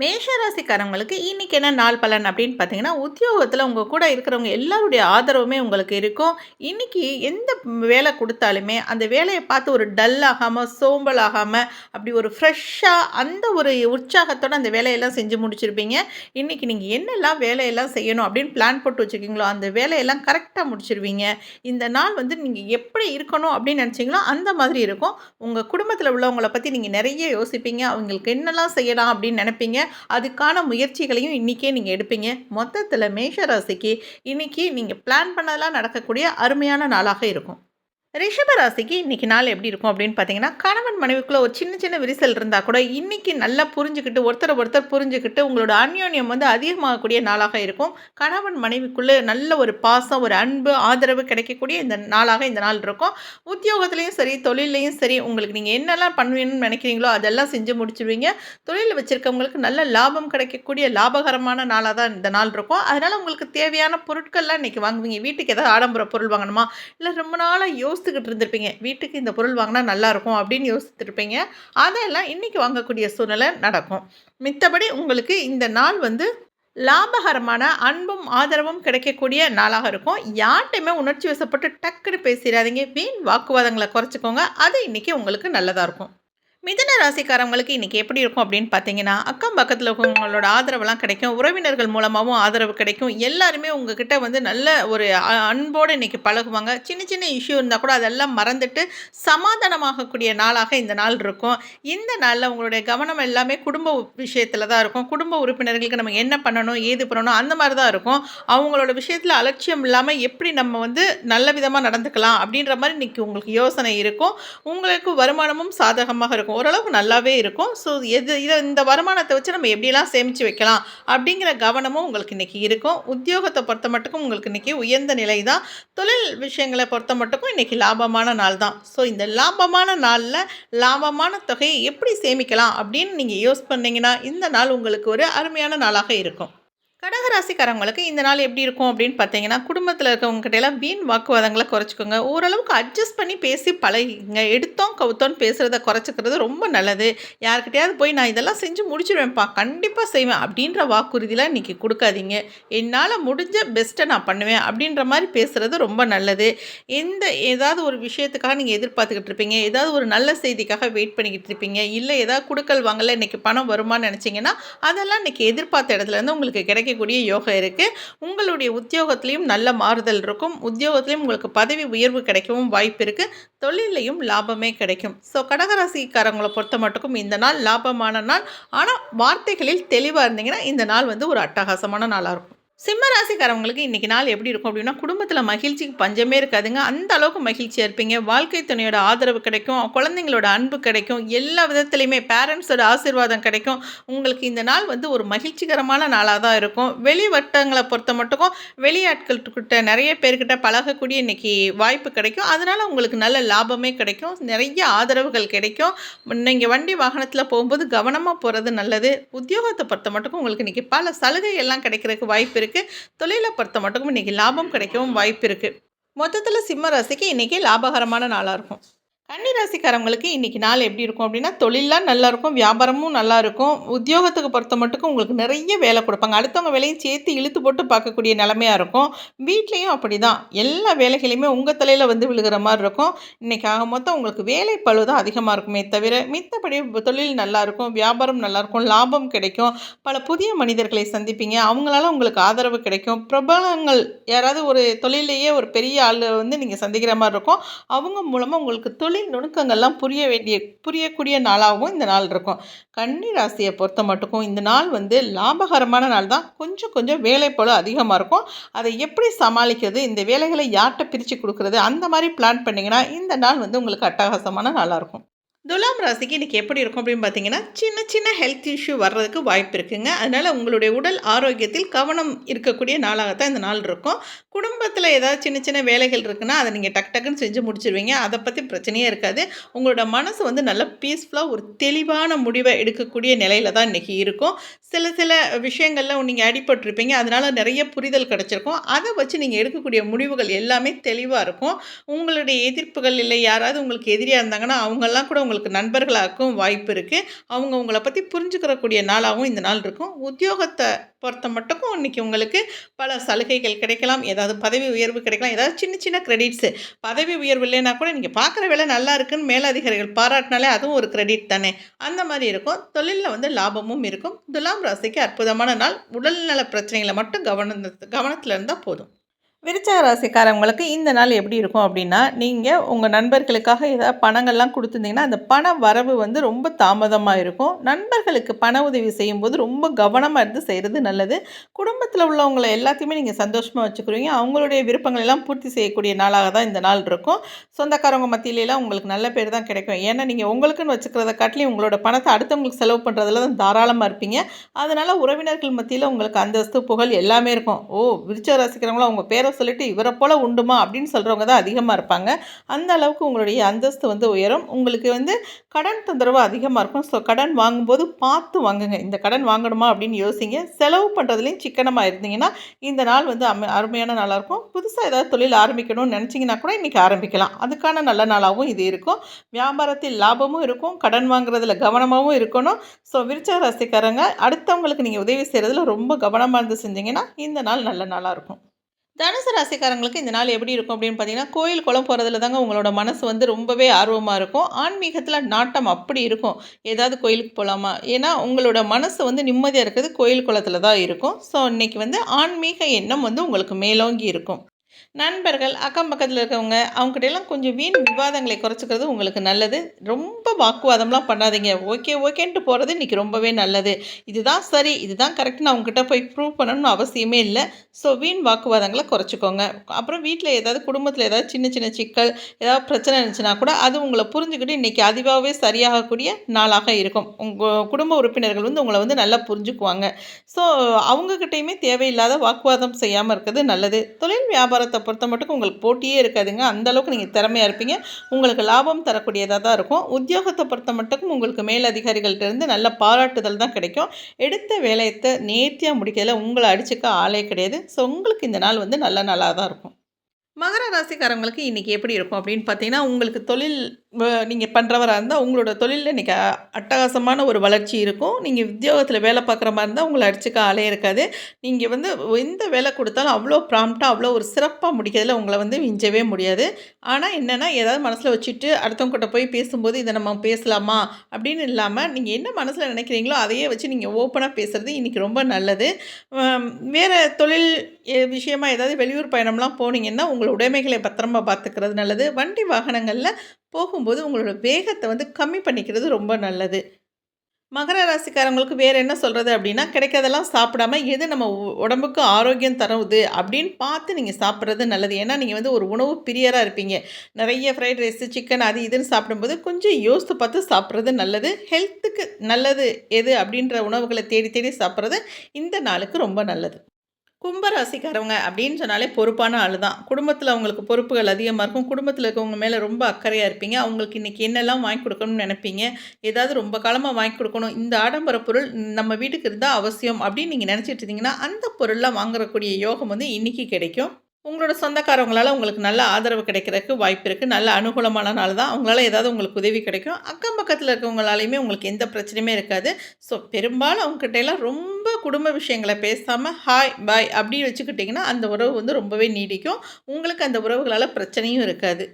மேஷராசிக்காரங்களுக்கு இன்னைக்கு என்ன நாள் பலன் அப்படின்னு பார்த்தீங்கன்னா உத்தியோகத்தில் உங்கள் கூட இருக்கிறவங்க எல்லாருடைய ஆதரவுமே உங்களுக்கு இருக்கும். இன்னைக்கு எந்த வேலை கொடுத்தாலுமே அந்த வேலையை பார்த்து ஒரு டல் ஆகாமல் சோம்பல் ஆகாமல் அப்படி ஒரு ஃப்ரெஷ்ஷாக அந்த ஒரு உற்சாகத்தோடு அந்த வேலையெல்லாம் செஞ்சு முடிச்சிருப்பீங்க. இன்னைக்கு நீங்கள் என்னெல்லாம் வேலையெல்லாம் செய்யணும் அப்படின்னு பிளான் போட்டு வச்சுருக்கீங்களோ அந்த வேலையெல்லாம் கரெக்டாக முடிச்சிருவீங்க. இந்த நாள் வந்து நீங்கள் எப்படி இருக்கணும் அப்படின்னு நினச்சிங்களோ அந்த மாதிரி இருக்கும். உங்கள் குடும்பத்தில் உள்ளவங்களை பற்றி நீங்கள் நிறைய யோசிப்பீங்க. அவங்களுக்கு என்னெல்லாம் செய்யலாம் அப்படின்னு நினைப்பீங்க. அதுக்கான முயற்சிகளையும் இன்றைக்கே நீங்கள் எடுப்பீங்க. மொத்தத்தில் மேஷ ராசிக்கு இன்றைக்கி நீங்கள் பிளான் பண்ணதெல்லாம் நடக்கக்கூடிய அருமையான நாளாக இருக்கும். ரிஷபராசிக்கு இன்றைக்கி நாள் எப்படி இருக்கும் அப்படின்னு பார்த்தீங்கன்னா கணவன் மனைவிக்குள்ளே ஒரு சின்ன சின்ன விரிசல் இருந்தால் கூட இன்றைக்கி நல்லா புரிஞ்சுக்கிட்டு ஒருத்தரை ஒருத்தர் புரிஞ்சுக்கிட்டு உங்களோட அந்யோன்யம் வந்து அதிகமாகக்கூடிய நாளாக இருக்கும். கணவன் மனைவிக்குள்ளே நல்ல ஒரு பாசம் ஒரு அன்பு ஆதரவு கிடைக்கக்கூடிய இந்த நாளாக இந்த நாள் இருக்கும். உத்தியோகத்துலேயும் சரி தொழிலையும் சரி உங்களுக்கு நீங்கள் என்னெல்லாம் பண்ணுவீங்கன்னு நினைக்கிறீங்களோ அதெல்லாம் செஞ்சு முடிச்சிடுவீங்க. தொழில் வச்சுருக்கவங்களுக்கு நல்ல லாபம் கிடைக்கக்கூடிய லாபகரமான நாளாக தான் இந்த நாள் இருக்கும். அதனால் உங்களுக்கு தேவையான பொருட்கள்லாம் இன்றைக்கி வாங்குவீங்க. வீட்டுக்கு ஏதாவது ஆடம்பர பொருள் வாங்கணுமா? இல்லை ரொம்ப நாளாக யோசி யோசித்துக்கிட்டு இருந்திருப்பீங்க. வீட்டுக்கு இந்த பொருள் வாங்கினா நல்லாயிருக்கும் அப்படின்னு யோசித்துருப்பீங்க. அதெல்லாம் இன்றைக்கி வாங்கக்கூடிய சூழ்நிலை நடக்கும். மித்தபடி உங்களுக்கு இந்த நாள் வந்து லாபகரமான அன்பும் ஆதரவும் கிடைக்கக்கூடிய நாளாக இருக்கும். யார்கிட்டையுமே உணர்ச்சி வசப்பட்டு டக்குன்னு பேசிடாதீங்க. வீண் வாக்குவாதங்களை குறைச்சிக்கோங்க. அது இன்றைக்கி உங்களுக்கு நல்லதாக இருக்கும். மிதன ராசிக்காரங்களுக்கு இன்றைக்கி எப்படி இருக்கும் அப்படின்னு பார்த்தீங்கன்னா அக்கம் பக்கத்தில் இருக்கவங்களோட ஆதரவெல்லாம் கிடைக்கும். உறவினர்கள் மூலமாகவும் ஆதரவு கிடைக்கும். எல்லாருமே உங்ககிட்ட வந்து நல்ல ஒரு அன்போடு இன்றைக்கி பழகுவாங்க. சின்ன சின்ன இஷ்யூ இருந்தால் கூட அதெல்லாம் மறந்துட்டு சமாதானமாகக்கூடிய நாளாக இந்த நாள் இருக்கும். இந்த நாளில் உங்களுடைய கவனம் எல்லாமே குடும்ப விஷயத்தில் தான் இருக்கும். குடும்ப உறுப்பினர்களுக்கு நம்ம என்ன பண்ணணும் ஏது பண்ணணும் அந்த மாதிரி தான் இருக்கும். அவங்களோட விஷயத்தில் அலட்சியம் இல்லாமல் எப்படி நம்ம வந்து நல்ல விதமாக நடந்துக்கலாம் அப்படின்ற மாதிரி இன்றைக்கி உங்களுக்கு யோசனை இருக்கும். உங்களுக்கு வருமானமும் சாதகமாக இருக்கும். இருக்கும். ஓரளவுக்கு நல்லாவே இருக்கும். ஸோ எது இதை இந்த வருமானத்தை வச்சு நம்ம எப்படிலாம் சேமித்து வைக்கலாம் அப்படிங்கிற கவனமும் உங்களுக்கு இன்றைக்கி இருக்கும். உத்தியோகத்தை பொறுத்த மட்டுக்கும் உங்களுக்கு இன்றைக்கி உயர்ந்த நிலை தான். தொழில் விஷயங்களை பொறுத்த மட்டுக்கும் இன்றைக்கி லாபமான நாள் தான். ஸோ இந்த லாபமான நாளில் லாபமான தொகையை எப்படி சேமிக்கலாம் அப்படின்னு நீங்கள் யூஸ் பண்ணிங்கன்னா இந்த நாள் உங்களுக்கு ஒரு அருமையான நாளாக இருக்கும். கடகராசிக்காரங்களுக்கு இந்த நாள் எப்படி இருக்கும் அப்படின்னு பார்த்தீங்கன்னா குடும்பத்தில் இருக்கவங்ககிட்ட எல்லாம் வீண் வாக்குவாதங்களை குறைச்சிக்கோங்க. ஓரளவுக்கு அட்ஜஸ்ட் பண்ணி பேசி பழகிங்க. எடுத்தோம் கவுத்தோன்னு பேசுகிறத குறைச்சிக்கிறது ரொம்ப நல்லது. யார்கிட்டயாவது போய் நான் இதெல்லாம் செஞ்சு முடிச்சிடுவேன்ப்பா கண்டிப்பாக செய்வேன் அப்படின்ற வாக்குறுதியெலாம் இன்றைக்கி கொடுக்காதீங்க. என்னால் முடிஞ்ச பெஸ்ட்டை நான் பண்ணுவேன் அப்படின்ற மாதிரி பேசுகிறது ரொம்ப நல்லது. எந்த ஏதாவது ஒரு விஷயத்துக்காக நீங்கள் எதிர்பார்த்துக்கிட்டு இருப்பீங்க. ஏதாவது ஒரு நல்ல செய்திக்காக வெயிட் பண்ணிக்கிட்டு இருப்பீங்க. இல்லை ஏதாவது கொடுக்கல் வாங்கல இன்றைக்கி பணம் வருமானு நினச்சிங்கன்னா அதெல்லாம் இன்றைக்கி எதிர்பார்த்த இடத்துலேருந்து உங்களுக்கு கிடைக்க கிடைக்கக்கூடிய யோகம் இருக்குது உங்களுடைய உத்தியோகத்துலேயும் நல்ல மாறுதல் இருக்கும். உத்தியோகத்துலேயும் உங்களுக்கு பதவி உயர்வு கிடைக்கவும் வாய்ப்பு இருக்குது தொழிலையும் லாபமே கிடைக்கும். ஸோ கடகராசிக்காரங்களை பொறுத்த மட்டுக்கும் இந்த நாள் லாபமான நாள். ஆனால் வார்த்தைகளில் தெளிவாக இருந்தீங்கன்னா இந்த நாள் வந்து ஒரு அட்டகாசமான நாளாக இருக்கும். சிம்ம ராசிக்காரவங்களுக்கு இன்றைக்கி நாள் எப்படி இருக்கும் அப்படின்னா குடும்பத்தில் மகிழ்ச்சிக்கு பஞ்சமே இருக்காதுங்க. அந்த அளவுக்கு மகிழ்ச்சியாக இருப்பீங்க. வாழ்க்கை துணையோட ஆதரவு கிடைக்கும். குழந்தைங்களோட அன்பு கிடைக்கும். எல்லா விதத்துலையுமே பேரண்ட்ஸோட ஆசீர்வாதம் கிடைக்கும். உங்களுக்கு இந்த நாள் வந்து ஒரு மகிழ்ச்சிகரமான நாளாக தான் இருக்கும். வெளி வட்டங்களை பொறுத்த மட்டுக்கும் வெளியாட்கள்கிட்ட நிறைய பேர்கிட்ட பழகக்கூடிய இன்றைக்கி வாய்ப்பு கிடைக்கும். அதனால் உங்களுக்கு நல்ல லாபமே கிடைக்கும். நிறைய ஆதரவுகள் கிடைக்கும். நீங்கள் வண்டி வாகனத்தில் போகும்போது கவனமாக போகிறது நல்லது. உத்தியோகத்தை பொறுத்த மட்டுக்கும் உங்களுக்கு இன்றைக்கி பல சலுகை எல்லாம் கிடைக்கிறதுக்கு வாய்ப்பு இருக்குது இருக்குது தொழிலை பொறுத்த மட்டும் இன்றைக்கி லாபம் கிடைக்கவும் வாய்ப்பு இருக்குது மொத்தத்தில் சிம்ம ராசிக்கு இன்றைக்கி லாபகரமான நாளாக இருக்கும். கன்னிராசிக்காரவங்களுக்கு இன்றைக்கி நாள் எப்படி இருக்கும் அப்படின்னா தொழிலெலாம் நல்லாயிருக்கும் வியாபாரமும் நல்லாயிருக்கும் உத்தியோகத்துக்கு பொறுத்த மட்டுக்கும் உங்களுக்கு நிறைய வேலை கொடுப்பாங்க. அடுத்தவங்க வேலையும் சேர்த்து இழுத்து போட்டு பார்க்கக்கூடிய நிலமையாக இருக்கும். வீட்லேயும் அப்படி தான் எல்லா வேலைகளையுமே உங்கள் தலையில் வந்து விழுகிற மாதிரி இருக்கும். இன்றைக்கி ஆக மொத்தம் உங்களுக்கு வேலை பழு தான் அதிகமாக இருக்குமே தவிர மித்தபடி தொழில் நல்லாயிருக்கும் வியாபாரம் நல்லாயிருக்கும் லாபம் கிடைக்கும். பல புதிய மனிதர்களை சந்திப்பீங்க. அவங்களால உங்களுக்கு ஆதரவு கிடைக்கும். பிரபலங்கள் யாராவது ஒரு தொழிலையே ஒரு பெரிய ஆள் வந்து நீங்கள் சந்திக்கிற மாதிரி இருக்கும். அவங்க மூலமாக உங்களுக்கு தொழில் தொழில் நுணுக்கங்கள்லாம் புரிய வேண்டிய புரியக்கூடிய நாளாகவும் இந்த நாள் இருக்கும். கன்னி ராசியை பொறுத்த மட்டுக்கும் இந்த நாள் வந்து லாபகரமான நாள் தான். கொஞ்சம் கொஞ்சம் வேலை போல அதிகமாக இருக்கும். அதை எப்படி சமாளிக்கிறது? இந்த வேலைகளை யார்கிட்ட பிரித்து கொடுக்குறது? அந்த மாதிரி பிளான் பண்ணிங்கன்னா இந்த நாள் வந்து உங்களுக்கு அட்டகாசமான நாளாக இருக்கும். துலாம் ராசிக்கு இன்றைக்கி எப்படி இருக்கும் அப்படின்னு பார்த்தீங்கன்னா சின்ன சின்ன ஹெல்த் இஷ்யூ வர்றதுக்கு வாய்ப்பு இருக்குங்க. அதனால் உங்களுடைய உடல் ஆரோக்கியத்தில் கவனம் இருக்கக்கூடிய நாளாகத்தான் இந்த நாள் இருக்கும். குடும்பத்தில் ஏதாவது சின்ன சின்ன வேலைகள் இருக்குன்னா அதை நீங்கள் டக் டக்குன்னு செஞ்சு முடிச்சிருவீங்க. அதை பற்றி பிரச்சனையே இருக்காது. உங்களோட மனசு வந்து நல்ல பீஸ்ஃபுல்லாக ஒரு தெளிவான முடிவை எடுக்கக்கூடிய நிலையில் தான் இன்றைக்கி இருக்கும். சில சில விஷயங்களில் நீங்கள் அடிபட்டிருப்பீங்க. அதனால் நிறைய புரிதல் கிடச்சிருக்கும். அதை வச்சு நீங்கள் எடுக்கக்கூடிய முடிவுகள் எல்லாமே தெளிவாக இருக்கும். உங்களுடைய எதிர்ப்புகள் இல்லை. யாராவது உங்களுக்கு எதிரியாக இருந்தாங்கன்னா அவங்கெல்லாம் கூட உங்களுக்கு நண்பர்களாக்கும் வாய்ப்பு இருக்குது அவங்க உங்களை பற்றி புரிஞ்சுக்கிறக்கூடிய நாளாகவும் இந்த நாள் இருக்கும். உத்தியோகத்தை பொறுத்த மட்டுக்கும் இன்றைக்கி உங்களுக்கு பல சலுகைகள் கிடைக்கலாம். ஏதாவது பதவி உயர்வு கிடைக்கலாம். ஏதாவது சின்ன சின்ன கிரெடிட்ஸு பதவி உயர்வு இல்லைன்னா கூட நீங்கள் பார்க்குற வேலை நல்லா இருக்குன்னு மேலதிகாரிகள் பாராட்டினாலே அதுவும் ஒரு கிரெடிட் தானே. அந்த மாதிரி இருக்கும். தொழிலில் வந்து லாபமும் இருக்கும். துலாம் ராசிக்கு அற்புதமான நாள். உடல்நல பிரச்சனைகளை மட்டும் கவனம் கவனத்தில் இருந்தால் போதும். விருச்சக ராசிக்காரவங்களுக்கு இந்த நாள் எப்படி இருக்கும் அப்படின்னா நீங்கள் உங்கள் நண்பர்களுக்காக ஏதாவது பணங்கள்லாம் கொடுத்துருந்தீங்கன்னா அந்த பண வரவு வந்து ரொம்ப தாமதமாக இருக்கும். நண்பர்களுக்கு பண உதவி செய்யும்போது ரொம்ப கவனமாக இருந்து செய்கிறது நல்லது. குடும்பத்தில் உள்ளவங்களை எல்லாத்தையுமே நீங்கள் சந்தோஷமாக வச்சுக்கிறீங்க அவங்களுடைய விருப்பங்கள் எல்லாம் பூர்த்தி செய்யக்கூடிய நாளாக தான் இந்த நாள் இருக்கும். சொந்தக்காரவங்க மத்தியிலலாம் உங்களுக்கு நல்ல பேர் தான் கிடைக்கும். ஏன்னா நீங்கள் உங்களுக்குன்னு வச்சுக்கிறத காட்டிலையும் உங்களோட பணத்தை அடுத்தவங்களுக்கு செலவு பண்ணுறதுல தான் தாராளமாக இருப்பீங்க. அதனால் உறவினர்கள் மத்தியில் உங்களுக்கு அந்தஸ்து புகழ் எல்லாமே இருக்கும். ஓ விருச்சக ராசிக்கிறவங்களும் அவங்க பேரை சொல்லிட்டு இவரை போல் உண்டுமா அப்படின்னு சொல்கிறவங்க தான் அதிகமாக இருப்பாங்க. அந்த அளவுக்கு உங்களுடைய அந்தஸ்து வந்து உயரும். உங்களுக்கு வந்து கடன் தொந்தரவு அதிகமாக இருக்கும். ஸோ கடன் வாங்கும்போது பார்த்து வாங்குங்க. இந்த கடன் வாங்கணுமா அப்படின்னு யோசிங்க. செலவு பண்ணுறதுலேயும் சிக்கனமாக இருந்தீங்கன்னா இந்த நாள் வந்து அமை அருமையான நாளாக இருக்கும். புதுசாக ஏதாவது தொழில் ஆரம்பிக்கணும்னு நினச்சிங்கன்னா கூட இன்றைக்கி ஆரம்பிக்கலாம். அதுக்கான நல்ல நாளாகவும் இது இருக்கும். வியாபாரத்தில் லாபமும் இருக்கும். கடன் வாங்குறதுல கவனமாகவும் இருக்கணும். ஸோ விருச்சக ராசிக்காரங்க அடுத்தவங்களுக்கு நீங்கள் உதவி செய்கிறதுல ரொம்ப கவனமாக இருந்து செஞ்சீங்கன்னா இந்த நாள் நல்ல நாளாக இருக்கும். தனுசு ராசிக்காரங்களுக்கு இந்த நாள் எப்படி இருக்கும் அப்படின்னு பார்த்தீங்கன்னா கோயில் குளம் போகிறதுல தாங்க உங்களோட மனசு வந்து ரொம்பவே ஆர்வமாக இருக்கும். ஆன்மீகத்தில் நாட்டம் அப்படி இருக்கும். ஏதாவது கோயிலுக்கு போகலாமா ஏன்னா உங்களோட மனசு வந்து நிம்மதியாக இருக்கிறது கோயில் குளத்தில் தான் இருக்கும். ஸோ இன்றைக்கி வந்து ஆன்மீக எண்ணம் வந்து உங்களுக்கு மேலோங்கி இருக்கும். நண்பர்கள் அக்கம் பக்கத்தில் இருக்கவங்க அவங்ககிட்டலாம் கொஞ்சம் வீண் விவாதங்களை குறைச்சிக்கிறது உங்களுக்கு நல்லது. ரொம்ப வாக்குவாதம்லாம் பண்ணாதீங்க. ஓகே ஓகேன்ட்டு போகிறது இன்றைக்கி ரொம்பவே நல்லது. இதுதான் சரி இதுதான் கரெக்ட்னு அவங்ககிட்ட போய் ப்ரூவ் பண்ணணும்னு அவசியமே இல்லை. ஸோ வீண் வாக்குவாதங்களை குறைச்சிக்கோங்க. அப்புறம் வீட்டில் ஏதாவது குடும்பத்தில் ஏதாவது சின்ன சின்ன சிக்கல் ஏதாவது பிரச்சனை இருந்துச்சுன்னா கூட அது உங்களை புரிஞ்சுக்கிட்டு இன்றைக்கி அதிவாகவே சரியாகக்கூடிய நாளாக இருக்கும். உங்கள் குடும்ப உறுப்பினர்கள் வந்து உங்களை வந்து நல்லா புரிஞ்சுக்குவாங்க. ஸோ அவங்கக்கிட்டேயுமே தேவையில்லாத வாக்குவாதம் செய்யாமல் இருக்கிறது நல்லது. தொழில் வியாபாரத்தை பொறுத்த மட்டும் உங்களுக்கு போட்டியே இருக்காதுங்க. அந்தளவுக்கு நீங்கள் திறமையாக இருப்பீங்க. உங்களுக்கு லாபம் தரக்கூடியதாக தான் இருக்கும். உத்தியோகத்தை பொறுத்த மட்டும் உங்களுக்கு மேலதிகாரிகள்கிட்டருந்து நல்ல பாராட்டுதல் தான் கிடைக்கும். எடுத்த வேலையத்தை நேர்த்தியாக முடிக்கிறதுல உங்களை அடிச்சுக்க ஆளே கிடையாது. ஸோ உங்களுக்கு இந்த நாள் வந்து நல்ல நாளாக தான் இருக்கும். மகர ராசிக்காரங்களுக்கு இன்றைக்கி எப்படி இருக்கும் அப்படின்னு பார்த்தீங்கன்னா உங்களுக்கு தொழில் நீங்கள் பண்ணுறவராக இருந்தால் உங்களோட தொழிலில் இன்றைக்கி அட்டகாசமான ஒரு வளர்ச்சி இருக்கும். நீங்கள் உத்தியோகத்தில் வேலை பார்க்குற மாதிரி இருந்தால் உங்களை அடிச்சுக்க ஆளே இருக்காது. நீங்கள் வந்து எந்த வேலை கொடுத்தாலும் அவ்வளோ ப்ராம்ப்டாக அவ்வளோ ஒரு சிறப்பாக முடிக்கிறதுல உங்களை வந்து மிஞ்சவே முடியாது. ஆனால் என்னென்னா ஏதாவது மனசில் வச்சுட்டு அடுத்தவங்கிட்ட போய் பேசும்போது இதை நம்ம பேசலாமா? அப்படின்னு இல்லாமல் நீங்கள் என்ன மனசில் நினைக்கிறீங்களோ அதையே வச்சு நீங்கள் ஓப்பனாக பேசுகிறது இன்றைக்கி ரொம்ப நல்லது. வேறு தொழில் விஷயமாக ஏதாவது வெளியூர் பயணம்லாம் போனீங்கன்னா உங்களை உடைமைகளை பத்திரமா பார்த்துக்கிறது நல்லது. வண்டி வாகனங்களில் போகும்போது உங்களோட வேகத்தை வந்து கம்மி பண்ணிக்கிறது ரொம்ப நல்லது. மகர ராசிக்காரங்களுக்கு வேறு என்ன சொல்கிறது அப்படின்னா கிடைக்கிறதெல்லாம் சாப்பிடாம எது நம்ம உடம்புக்கு ஆரோக்கியம் தருவது அப்படின்னு பார்த்து நீங்கள் சாப்பிட்றது நல்லது. ஏன்னா நீங்கள் வந்து ஒரு உணவு பிரியராக இருப்பீங்க. நிறைய ஃப்ரைட் ரைஸு சிக்கன் அது இதுன்னு சாப்பிடும்போது கொஞ்சம் யோசித்து பார்த்து சாப்பிட்றது நல்லது. ஹெல்த்துக்கு நல்லது எது அப்படின்ற உணவுகளை தேடி தேடி சாப்பிட்றது இந்த நாளுக்கு ரொம்ப நல்லது. கும்பராசிக்காரவங்க அப்படின்னு சொன்னாலே பொறுப்பான ஆள் தான் குடும்பத்தில் அவங்களுக்கு பொறுப்புகள் அதிகமாக இருக்கும். குடும்பத்தில் இருக்கவங்க மேலே ரொம்ப அக்கறையாக இருப்பீங்க. அவங்களுக்கு இன்றைக்கி என்னெல்லாம் வாங்கி கொடுக்கணும்னு நினைப்பீங்க. ஏதாவது ரொம்ப காலமாக வாங்கி கொடுக்கணும். இந்த ஆடம்பர பொருள் நம்ம வீட்டுக்கு இருந்தால் அவசியம் அப்படின்னு நீங்கள் நினச்சிட்டு இருந்தீங்கன்னா அந்த பொருள்லாம் வாங்குறக்கூடிய யோகம் வந்து இன்றைக்கி கிடைக்கும். உங்களோட சொந்தக்காரவங்களால் உங்களுக்கு நல்ல ஆதரவு கிடைக்கிறதுக்கு வாய்ப்பு இருக்குது நல்ல அனுகூலமான நாள் தான் அவங்களால ஏதாவது உங்களுக்கு உதவி கிடைக்கும். அக்கம் பக்கத்தில் இருக்கவங்களாலையுமே உங்களுக்கு எந்த பிரச்சனையுமே இருக்காது. ஸோ பெரும்பாலும் அவங்ககிட்ட ரொம்ப குடும்ப விஷயங்களை பேசாமல் ஹாய் பாய் அப்படி வச்சுக்கிட்டிங்கன்னா அந்த உறவு வந்து ரொம்பவே நீடிக்கும். உங்களுக்கு அந்த உறவுகளால் பிரச்சனையும் இருக்காது.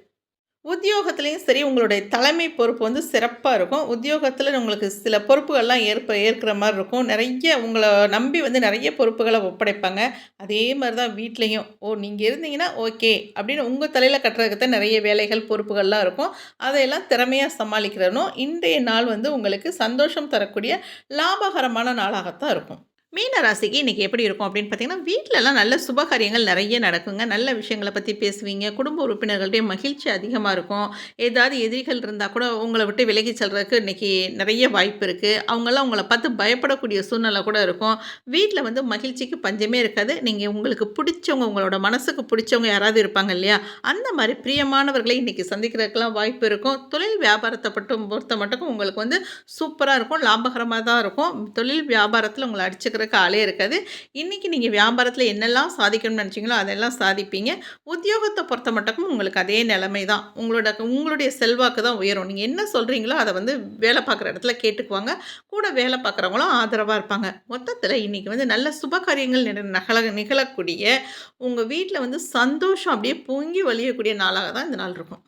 உத்தியோகத்துலேயும் சரி உங்களுடைய தலைமை பொறுப்பு வந்து சிறப்பாக இருக்கும். உத்தியோகத்தில் உங்களுக்கு சில பொறுப்புகள்லாம் ஏற்ப ஏற்கிற மாதிரி இருக்கும். நிறைய உங்களை நம்பி வந்து நிறைய பொறுப்புகளை ஒப்படைப்பாங்க. அதே மாதிரி தான் வீட்லேயும் ஓ நீங்கள் இருந்தீங்கன்னா ஓகே அப்படின்னு உங்கள் தலையில் கட்டுறதுக்கு தான் நிறைய வேலைகள் பொறுப்புகள்லாம் இருக்கும். அதையெல்லாம் திறமையாக சமாளிக்கிறனும் இன்றைய நாள் வந்து உங்களுக்கு சந்தோஷம் தரக்கூடிய லாபகரமான நாளாகத்தான் இருக்கும். மீன ராசிக்கு இன்றைக்கி எப்படி இருக்கும் அப்படின்னு பார்த்தீங்கன்னா வீட்டிலலாம் நல்ல சுபகாரியங்கள் நிறைய நடக்குங்க. நல்ல விஷயங்களை பற்றி பேசுவீங்க. குடும்ப உறுப்பினர்கள்டே மகிழ்ச்சி அதிகமாக இருக்கும். ஏதாவது எதிரிகள் இருந்தால் கூட உங்களை விட்டு விலகி செல்றதுக்கு இன்றைக்கி நிறைய வாய்ப்பு இருக்குது அவங்களாம் உங்களை பார்த்து பயப்படக்கூடிய சூழ்நிலை கூட இருக்கும். வீட்டில் வந்து மகிழ்ச்சிக்கு பஞ்சமே இருக்காது. நீங்கள் உங்களுக்கு பிடிச்சவங்க உங்களோட மனசுக்கு பிடிச்சவங்க யாராவது இருப்பாங்க இல்லையா? அந்த மாதிரி பிரியமானவர்களை இன்றைக்கி சந்திக்கிறதுக்கெல்லாம் வாய்ப்பு இருக்கும். தொழில் வியாபாரத்தை மட்டும் பொறுத்த மட்டும் உங்களுக்கு வந்து சூப்பராக இருக்கும். லாபகரமாக தான் இருக்கும். தொழில் வியாபாரத்தில் உங்களை அடிச்சுக்கிற கேட்குறக்கு ஆளே இருக்காது. இன்றைக்கி நீங்கள் வியாபாரத்தில் என்னெல்லாம் சாதிக்கணும்னு நினச்சிங்களோ அதெல்லாம் சாதிப்பீங்க. உத்தியோகத்தை பொறுத்த மட்டும் உங்களுக்கு அதே நிலைமை தான். உங்களோட உங்களுடைய செல்வாக்கு தான் உயரும். நீங்கள் என்ன சொல்கிறீங்களோ அதை வந்து வேலை பார்க்குற இடத்துல கேட்டுக்குவாங்க. கூட வேலை பார்க்குறவங்களும் ஆதரவாக இருப்பாங்க. மொத்தத்தில் இன்னைக்கு வந்து நல்ல சுப காரியங்கள் நிட நகல நிகழக்கூடிய உங்கள் வீட்டில் வந்து சந்தோஷம் அப்படியே பொங்கி வழியக்கூடிய நாளாக தான் இந்த நாள் இருக்கும்.